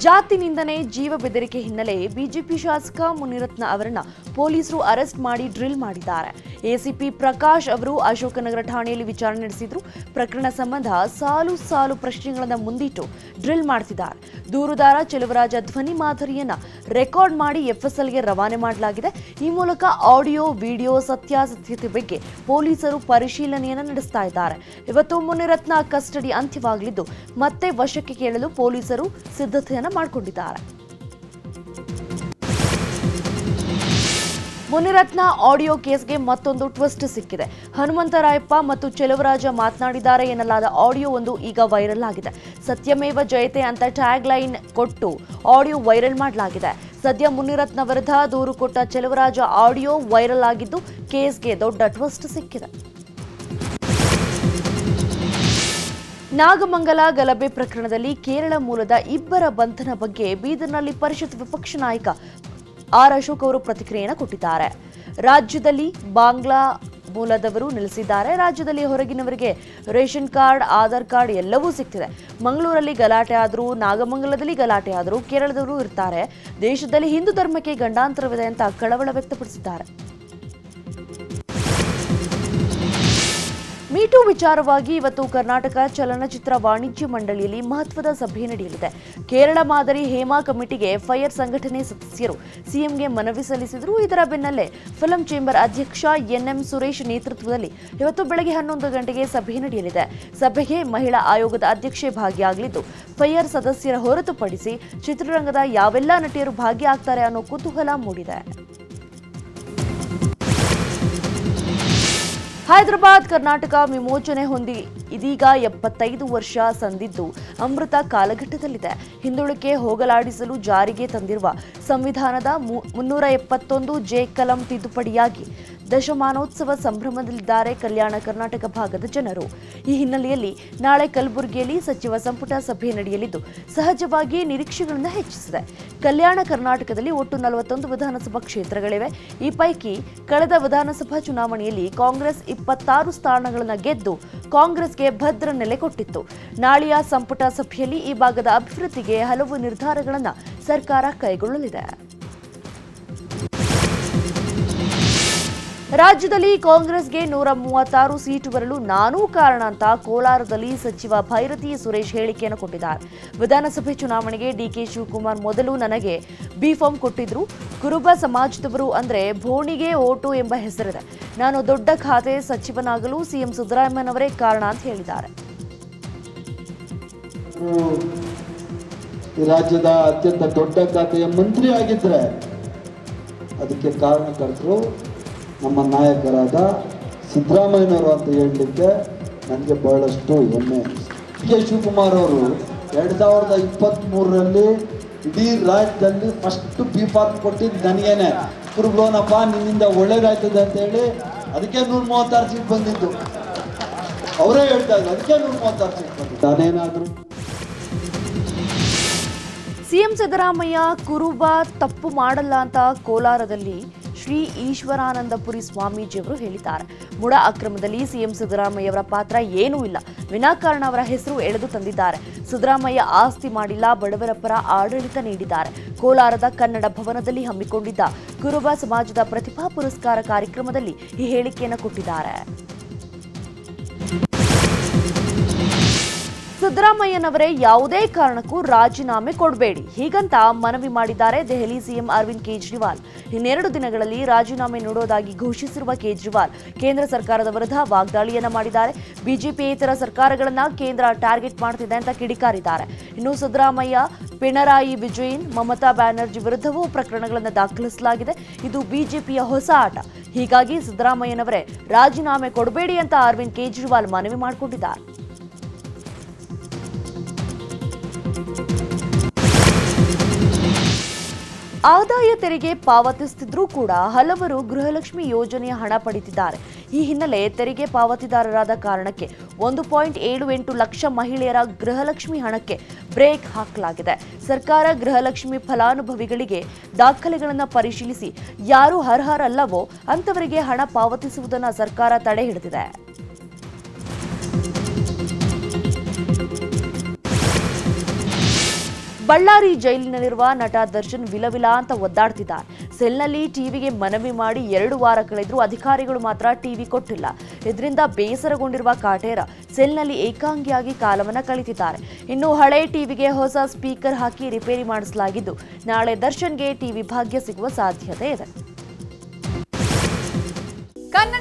ಜಾತಿ ನಿಂದನೆ ಜೀವ ಬೆದರಿಕೆ ಹಿನ್ನೆಲೆ ಬಿಜೆಪಿ ಶಾಸಕ ಮುನಿರತ್ನ ಅವರನ್ನ ಪೊಲೀಸರು ಅರೆಸ್ಟ್ ಮಾಡಿ ಡ್ರಿಲ್ ಮಾಡಿದ್ದಾರೆ. ಎಸಿಪಿ ಪ್ರಕಾಶ್ ಅವರು ಅಶೋಕನಗರ ಠಾಣೆಯಲ್ಲಿ ವಿಚಾರಣೆ ನಡೆಸಿದ್ರು. ಪ್ರಕರಣ ಸಂಬಂಧ ಸಾಲು ಸಾಲು ಪ್ರಶ್ನೆಗಳನ್ನು ಮುಂದಿಟ್ಟು ಡ್ರಿಲ್ ಮಾಡ್ತಿದ್ದಾರೆ. ದೂರುದಾರ ಚೆಲುವರಾಜ ಧ್ವನಿ ಮಾದರಿಯನ್ನ ರೆಕಾರ್ಡ್ ಮಾಡಿ ಎಫ್ಎಸ್ಎಲ್ಗೆ ರವಾನೆ ಮಾಡಲಾಗಿದೆ. ಈ ಮೂಲಕ ಆಡಿಯೋ, ವಿಡಿಯೋ, ಸತ್ಯಾಸತ್ಯತೆ ಬಗ್ಗೆ ಪೊಲೀಸರು ಪರಿಶೀಲನೆಯನ್ನು ನಡೆಸ್ತಾ ಇದ್ದಾರೆ. ಇವತ್ತು ಮುನಿರತ್ನ ಕಸ್ಟಡಿ ಅಂತ್ಯವಾಗಲಿದ್ದು ಮತ್ತೆ ವಶಕ್ಕೆ ಕೇಳಲು ಪೊಲೀಸರು ಸಿದ್ಧತೆಯನ್ನು ಮಾಡಿಕೊಂಡಿದ್ದಾರೆ. ಮುನಿರತ್ನ ಆಡಿಯೋ ಕೇಸ್ಗೆ ಮತ್ತೊಂದು ಟ್ವಿಸ್ಟ್ ಸಿಕ್ಕಿದೆ. ಹನುಮಂತರಾಯಪ್ಪ ಮತ್ತು ಚೆಲುವರಾಜ ಮಾತನಾಡಿದ್ದಾರೆ ಎನ್ನಲಾದ ಆಡಿಯೋ ಒಂದು ಈಗ ವೈರಲ್ ಆಗಿದೆ. ಸತ್ಯಮೇವ ಜಯತೆ ಅಂತ ಟ್ಯಾಗ್ ಲೈನ್ ಕೊಟ್ಟು ಆಡಿಯೋ ವೈರಲ್ ಮಾಡಲಾಗಿದೆ. ಸದ್ಯ ಮುನಿರತ್ನ ವಿರುದ್ಧ ದೂರು ಕೊಟ್ಟ ಚೆಲುವರಾಜ ಆಡಿಯೋ ವೈರಲ್ ಆಗಿದ್ದು ಕೇಸ್ಗೆ ದೊಡ್ಡ ಟ್ವಿಸ್ಟ್ ಸಿಕ್ಕಿದೆ. ನಾಗಮಂಗಲ ಗಲಭೆ ಪ್ರಕರಣದಲ್ಲಿ ಕೇರಳ ಮೂಲದ ಇಬ್ಬರ ಬಂಧನ ಬಗ್ಗೆ ಬೀದರ್ನಲ್ಲಿ ಪರಿಷತ್ ವಿಪಕ್ಷ ನಾಯಕ ಆರ್ ಅಶೋಕ್ ಅವರು ಪ್ರತಿಕ್ರಿಯೆಯನ್ನು ಕೊಟ್ಟಿದ್ದಾರೆ. ರಾಜ್ಯದಲ್ಲಿ ಬಾಂಗ್ಲಾ ಮೂಲದವರು ನೆಲೆಸಿದ್ದಾರೆ. ರಾಜ್ಯದಲ್ಲಿ ಹೊರಗಿನವರಿಗೆ ರೇಷನ್ ಕಾರ್ಡ್, ಆಧಾರ್ ಕಾರ್ಡ್ ಎಲ್ಲವೂ ಸಿಗ್ತಿದೆ. ಮಂಗಳೂರಲ್ಲಿ ಗಲಾಟೆ ಆದರೂ, ನಾಗಮಂಗಲದಲ್ಲಿ ಗಲಾಟೆ ಆದರೂ ಕೇರಳದವರು ಇರ್ತಾರೆ. ದೇಶದಲ್ಲಿ ಹಿಂದೂ ಧರ್ಮಕ್ಕೆ ಗಂಡಾಂತರವಿದೆ ಅಂತ ಕಳವಳ ವ್ಯಕ್ತಪಡಿಸಿದ್ದಾರೆ. ವಿಚಾರವಾಗಿ ಇವತ್ತು ಕರ್ನಾಟಕ ಚಲನಚಿತ್ರ ವಾಣಿಜ್ಯ ಮಂಡಳಿಯಲ್ಲಿ ಮಹತ್ವದ ಸಭೆ ನಡೆಯಲಿದೆ. ಕೇರಳ ಮಾದರಿ ಹೇಮಾ ಕಮಿಟಿಗೆ ಫೈರ್ ಸಂಘಟನೆ ಸದಸ್ಯರು ಸಿಎಂಗೆ ಮನವಿ ಸಲ್ಲಿಸಿದರು. ಇದರ ಬೆನ್ನಲ್ಲೇ ಫಿಲಂ ಚೇಂಬರ್ ಅಧ್ಯಕ್ಷ ಎನ್ಎಂ ಸುರೇಶ್ ನೇತೃತ್ವದಲ್ಲಿ ಇವತ್ತು ಬೆಳಗ್ಗೆ ಹನ್ನೊಂದು ಗಂಟೆಗೆ ಸಭೆ ನಡೆಯಲಿದೆ. ಸಭೆಗೆ ಮಹಿಳಾ ಆಯೋಗದ ಅಧ್ಯಕ್ಷೆ ಭಾಗಿಯಾಗಲಿದ್ದು ಫೈಯರ್ ಸದಸ್ಯರ ಹೊರತುಪಡಿಸಿ ಚಿತ್ರರಂಗದ ಯಾವೆಲ್ಲ ನಟಿಯರು ಭಾಗಿಯಾಗ್ತಾರೆ ಅನ್ನೋ ಕುತೂಹಲ ಮೂಡಿದೆ. ಹೈದರಾಬಾದ್, ಕರ್ನಾಟಕ ವಿಮೋಚನೆ ಹೊಂದಿ ಇದೀಗ ಎಪ್ಪತ್ತೈದು ವರ್ಷ ಸಂದಿದ್ದು ಅಮೃತ ಕಾಲಘಟ್ಟದಲ್ಲಿದೆ. ಹಿಂದುಳಿಕೆ ಹೋಗಲಾಡಿಸಲು ಜಾರಿಗೆ ತಂದಿರುವ ಸಂವಿಧಾನದ ಮುನ್ನೂರ ಎಪ್ಪತ್ತೊಂದು ಜೆ, ಕಲಂ ತಿದ್ದುಪಡಿಯಾಗಿ ದಶಮಾನೋತ್ಸವ ಸಂಭ್ರಮದಲ್ಲಿದ್ದಾರೆ ಕಲ್ಯಾಣ ಕರ್ನಾಟಕ ಭಾಗದ ಜನರು. ಈ ಹಿನ್ನೆಲೆಯಲ್ಲಿ ನಾಳೆ ಕಲಬುರಗಿಯಲ್ಲಿ ಸಚಿವ ಸಂಪುಟ ಸಭೆ ನಡೆಯಲಿದ್ದು, ಸಹಜವಾಗಿ ನಿರೀಕ್ಷೆಗಳನ್ನು ಹೆಚ್ಚಿಸಿದೆ. ಕಲ್ಯಾಣ ಕರ್ನಾಟಕದಲ್ಲಿ ಒಟ್ಟು ನಲವತ್ತೊಂದು ವಿಧಾನಸಭಾ ಕ್ಷೇತ್ರಗಳಿವೆ. ಈ ಪೈಕಿ ಕಳೆದ ವಿಧಾನಸಭಾ ಚುನಾವಣೆಯಲ್ಲಿ ಕಾಂಗ್ರೆಸ್ ಇಪ್ಪತ್ತಾರು ಸ್ಥಾನಗಳನ್ನು ಗೆದ್ದು, ಕಾಂಗ್ರೆಸ್ಗೆ ಭದ್ರ ನೆಲೆ ಕೊಟ್ಟಿತ್ತು. ನಾಳೆಯ ಸಂಪುಟ ಸಭೆಯಲ್ಲಿ ಈ ಭಾಗದ ಅಭಿವೃದ್ಧಿಗೆ ಹಲವು ನಿರ್ಧಾರಗಳನ್ನು ಸರ್ಕಾರ ಕೈಗೊಳ್ಳಲಿದೆ. ರಾಜ್ಯದಲ್ಲಿ ಕಾಂಗ್ರೆಸ್ಗೆ ನೂರ ಮೂವತ್ತಾರು ಸೀಟು ಬರಲು ನಾನೂ ಕಾರಣ ಅಂತ ಕೋಲಾರದಲ್ಲಿ ಸಚಿವ ಭೈರತಿ ಸುರೇಶ್ ಹೇಳಿಕೆಯನ್ನು ಕೊಟ್ಟಿದ್ದಾರೆ. ವಿಧಾನಸಭೆ ಚುನಾವಣೆಗೆ ಡಿಕೆ ಶಿವಕುಮಾರ್ ಮೊದಲು ನನಗೆ ಬಿ ಫಾರ್ಮ್ ಕೊಟ್ಟಿದ್ರು. ಕುರುಬ ಸಮಾಜದವರು ಅಂದರೆ ಭೋಣಿಗೆ ಓಟು ಎಂಬ ಹೆಸರಿದೆ. ನಾನು ದೊಡ್ಡ ಖಾತೆ ಸಚಿವನಾಗಲು ಸಿಎಂ ಸಿದ್ದರಾಮಯ್ಯನವರೇ ಕಾರಣ ಅಂತ ಹೇಳಿದ್ದಾರೆ. ರಾಜ್ಯದ ಅತ್ಯಂತ ದೊಡ್ಡ ಖಾತೆಯ ಮಂತ್ರಿ ಆಗಿದ್ರೆ ಅದಕ್ಕೆ ಕಾರಣಕರ್ತರು ನಮ್ಮ ನಾಯಕರಾದ ಸಿದ್ದರಾಮಯ್ಯನವರು ಅಂತ ಹೇಳಲಿಕ್ಕೆ ನನಗೆ ಬಹಳಷ್ಟು ಹೆಮ್ಮೆ. ಕೆ. ಶಿವಕುಮಾರ್ ಅವರು ಎರಡು ಸಾವಿರದ ಇಪ್ಪತ್ತ್ಮೂರರಲ್ಲಿ ಇಡೀ ರಾಜ್ಯದಲ್ಲಿ ಫಸ್ಟ್ ಬಿ ಫಾರ್ಮ್ ಕೊಟ್ಟಿದ್ದು ನನಗೇನೆ ಕುರುಬ್ಲೋನಪ್ಪ ನಿನ್ನಿಂದ ಒಳ್ಳೇದಾಯ್ತದೆ ಅಂತ ಹೇಳಿ ಅದಕ್ಕೆ ನೂರ ಮೂವತ್ತಾರು ಸೀಟ್ ಬಂದಿದ್ದು. ಅವರೇ ಹೇಳ್ತಾ ಇದ್ರು ಅದಕ್ಕೆ ನೂರ ಮೂವತ್ತಾರು ಸೀಟ್ ಬಂದಿದ್ದು. ನಾನೇನಾದರೂ ಸಿಎಂ ಸಿದ್ದರಾಮಯ್ಯ ಕುರುಬ ತಪ್ಪು ಮಾಡಲ್ಲ ಅಂತ ಕೋಲಾರದಲ್ಲಿ ಶ್ರೀ ಈಶ್ವರಾನಂದಪುರಿ ಸ್ವಾಮೀಜಿಯವರು ಹೇಳಿದ್ದಾರೆ. ಮುಡ ಅಕ್ರಮದಲ್ಲಿ ಸಿಎಂ ಸಿದ್ದರಾಮಯ್ಯವರ ಪಾತ್ರ ಏನೂ ಇಲ್ಲ. ವಿನಾಕಾರಣ ಅವರ ಹೆಸರು ಎಳೆದು ತಂದಿದ್ದಾರೆ. ಸಿದ್ದರಾಮಯ್ಯ ಆಸ್ತಿ ಮಾಡಿಲ್ಲ, ಬಡವರ ಪರ ಆಡಳಿತ ನೀಡಿದ್ದಾರೆ. ಕೋಲಾರದ ಕನ್ನಡ ಭವನದಲ್ಲಿ ಹಮ್ಮಿಕೊಂಡಿದ್ದ ಕುರುಬ ಸಮಾಜದ ಪ್ರತಿಭಾ ಪುರಸ್ಕಾರ ಕಾರ್ಯಕ್ರಮದಲ್ಲಿ ಈ ಹೇಳಿಕೆಯನ್ನು ಕೊಟ್ಟಿದ್ದಾರೆ. ಸಿದ್ದರಾಮಯ್ಯನವರೇ ಯಾವುದೇ ಕಾರಣಕ್ಕೂ ರಾಜೀನಾಮೆ ಕೊಡಬೇಡಿ. ಹೀಗಂತ ಮನವಿ ಮಾಡಿದ್ದಾರೆ ದೆಹಲಿ ಸಿಎಂ ಅರವಿಂದ್ ಕೇಜ್ರಿವಾಲ್. ಇನ್ನೆರಡು ದಿನಗಳಲ್ಲಿ ರಾಜೀನಾಮೆ ನೀಡೋದಾಗಿ ಘೋಷಿಸಿರುವ ಕೇಜ್ರಿವಾಲ್ ಕೇಂದ್ರ ಸರ್ಕಾರದ ವಿರುದ್ಧ ವಾಗ್ದಾಳಿಯನ್ನ ಮಾಡಿದ್ದಾರೆ. ಇತರ ಸರ್ಕಾರಗಳನ್ನ ಕೇಂದ್ರ ಟಾರ್ಗೆಟ್ ಮಾಡ್ತಿದೆ ಅಂತ ಕಿಡಿಕಾರಿದ್ದಾರೆ. ಇನ್ನು ಸಿದ್ದರಾಮಯ್ಯ, ಪಿಣರಾಯಿ ವಿಜಯನ್, ಮಮತಾ ಬ್ಯಾನರ್ಜಿ ವಿರುದ್ಧವೂ ಪ್ರಕರಣಗಳನ್ನು ದಾಖಲಿಸಲಾಗಿದೆ. ಇದು ಬಿಜೆಪಿಯ ಹೊಸ ಆಟ. ಹೀಗಾಗಿ ಸಿದ್ದರಾಮಯ್ಯನವರೇ ರಾಜೀನಾಮೆ ಕೊಡಬೇಡಿ ಅಂತ ಅರವಿಂದ್ ಕೇಜ್ರಿವಾಲ್ ಮನವಿ ಮಾಡಿಕೊಂಡಿದ್ದಾರೆ. ಆದಾಯ ತೆರಿಗೆ ಪಾವತಿಸುತ್ತಿದ್ರೂ ಕೂಡ ಹಲವರು ಗೃಹಲಕ್ಷ್ಮಿ ಯೋಜನೆಯ ಹಣ ಪಡೆದಿದ್ದಾರೆ ಈ ಹಿನ್ನೆಲೆ ತೆರಿಗೆ ಪಾವತಿದಾರರಾದ ಕಾರಣಕ್ಕೆ ಒಂದು ಪಾಯಿಂಟ್ ಏಳು ಎಂಟು ಲಕ್ಷ ಮಹಿಳೆಯರ ಗೃಹಲಕ್ಷ್ಮಿ ಹಣಕ್ಕೆ ಬ್ರೇಕ್ ಹಾಕಲಾಗಿದೆ. ಸರ್ಕಾರ ಗೃಹಲಕ್ಷ್ಮಿ ಫಲಾನುಭವಿಗಳಿಗೆ ದಾಖಲೆಗಳನ್ನು ಪರಿಶೀಲಿಸಿ ಯಾರು ಅರ್ಹರಲ್ಲವೋ ಅಂತವರಿಗೆ ಹಣ ಪಾವತಿಸುವುದನ್ನು ಸರ್ಕಾರ ತಡೆ ಹಿಡಿದಿದೆ. ಬಳ್ಳಾರಿ ಜೈಲಿನಲ್ಲಿರುವ ನಟ ದರ್ಶನ್ ವಿಲವಿಲ ಅಂತ ಒದ್ದಾಡ್ತಿದ್ದಾರೆ ಸೆಲ್ನಲ್ಲಿ ಟಿವಿಗೆ ಮನವಿ ಮಾಡಿ ಎರಡು ವಾರ ಕಳೆದರೂ ಅಧಿಕಾರಿಗಳು ಮಾತ್ರ ಟಿವಿ ಕೊಟ್ಟಿಲ್ಲ. ಇದರಿಂದ ಬೇಸರಗೊಂಡಿರುವ ಕಾಟೇರ ಸೆಲ್ನಲ್ಲಿ ಏಕಾಂಗಿಯಾಗಿ ಕಾಲವನ್ನು ಕಳಿತಿದ್ದಾರೆ ಇನ್ನು ಹಳೆ ಟಿವಿಗೆ ಹೊಸ ಸ್ಪೀಕರ್ ಹಾಕಿ ರಿಪೇರಿ ಮಾಡಿಸಲಾಗಿದ್ದು, ನಾಳೆ ದರ್ಶನ್ಗೆ ಟಿವಿ ಭಾಗ್ಯ ಸಿಗುವ ಸಾಧ್ಯತೆ ಇದೆ.